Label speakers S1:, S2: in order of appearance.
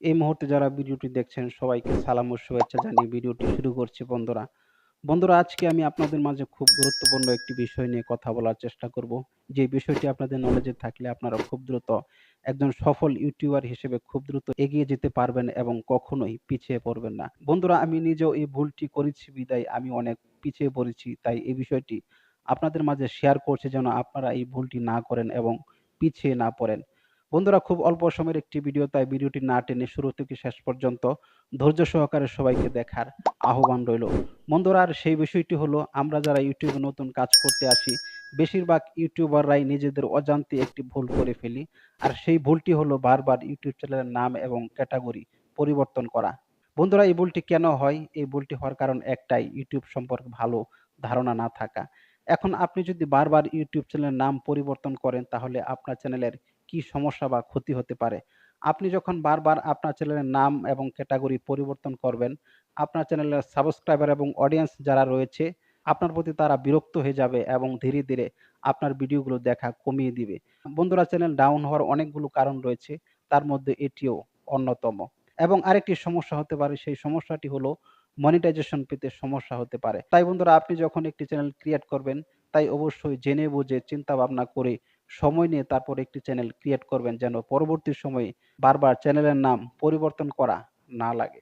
S1: এই মুহূর্তে যারা ভিডিওটি দেখছেন, সবাইকে সালাম ও শুভেচ্ছা জানিয়ে ভিডিওটি শুরু করছি বন্ধুরা। বন্ধুরা, আজকে আমি আপনাদের মাঝে খুব গুরুত্বপূর্ণ একটি বিষয় নিয়ে কথা বলার চেষ্টা করব। যে বিষয়টি আপনাদের নলেজে থাকলে আপনারা খুব দ্রুত একজন সফল ইউটিউবার হিসেবে খুব দ্রুত এগিয়ে যেতে পারবেন এবং কখনোই পিছিয়ে পড়বেন না। বন্ধুরা, আমি নিজেও এই ভুলটি করেছি, বিদায় আমি অনেক পিছিয়ে পড়েছি। তাই এই বিষয়টি আপনাদের মাঝে শেয়ার করছি যেন আপনারা এই ভুলটি না করেন এবং পিছিয়ে না পড়েন। বন্ধুরা, খুব অল্প সময়ের একটি ভিডিও তাই ভিডিওটি না টেনে শুরু থেকে শেষ পর্যন্ত ধৈর্য সহকারে সবাইকে দেখার আহ্বান রইল। বন্ধুরা, আর সেই বিষয়টি হলো, আমরা যারা ইউটিউবে নতুন কাজ করতে আসি, বেশিরভাগ ইউটিউবাররাই নিজেদের অজান্তে একটি ভুল করে ফেলি। আর সেই ভুলটি হলো বারবার ইউটিউব চ্যানেলের নাম এবং ক্যাটাগরি পরিবর্তন করা। বন্ধুরা, এই ভুলটি কেন হয়? এই ভুলটি হওয়ার কারণ একটাই, ইউটিউব সম্পর্কে ভালো ধারণা না থাকা। এখন আপনি যদি বারবার ইউটিউব চ্যানেলের নাম পরিবর্তন করেন, তাহলে আপনার চ্যানেলের কি সমস্যা বা ক্ষতি হতে পারে? আপনি যখন বারবার আপনার চ্যানেলের নাম এবং ক্যাটাগরি পরিবর্তন করবেন, আপনার চ্যানেলের সাবস্ক্রাইবার এবং অডিয়েন্স যারা রয়েছে আপনার প্রতি তারা বিরক্ত হয়ে যাবে এবং ধীরে, ধীরে আপনার ভিডিওগুলো দেখা কমিয়ে দিবে। বন্ধুরা চ্যানেল ডাউন হওয়ার অনেকগুলো কারণ রয়েছে। তার মধ্যে এটিও অন্যতম। এবং আরেকটি সমস্যা হতে পারে সেই সমস্যাটি হলো মনিটাইজেশন পেতে সমস্যা হতে পারে। তাই বন্ধুরা আপনি যখন একটি চ্যানেল ক্রিয়েট করবেন তাই অবশ্যই জেনে বুঝে চিন্তা ভাবনা করে সময় নিয়ে তারপর একটি চ্যানেল ক্রিয়েট করবেন যেন পরবর্তী সময়ে বারবার চ্যানেলের নাম পরিবর্তন করা না লাগে।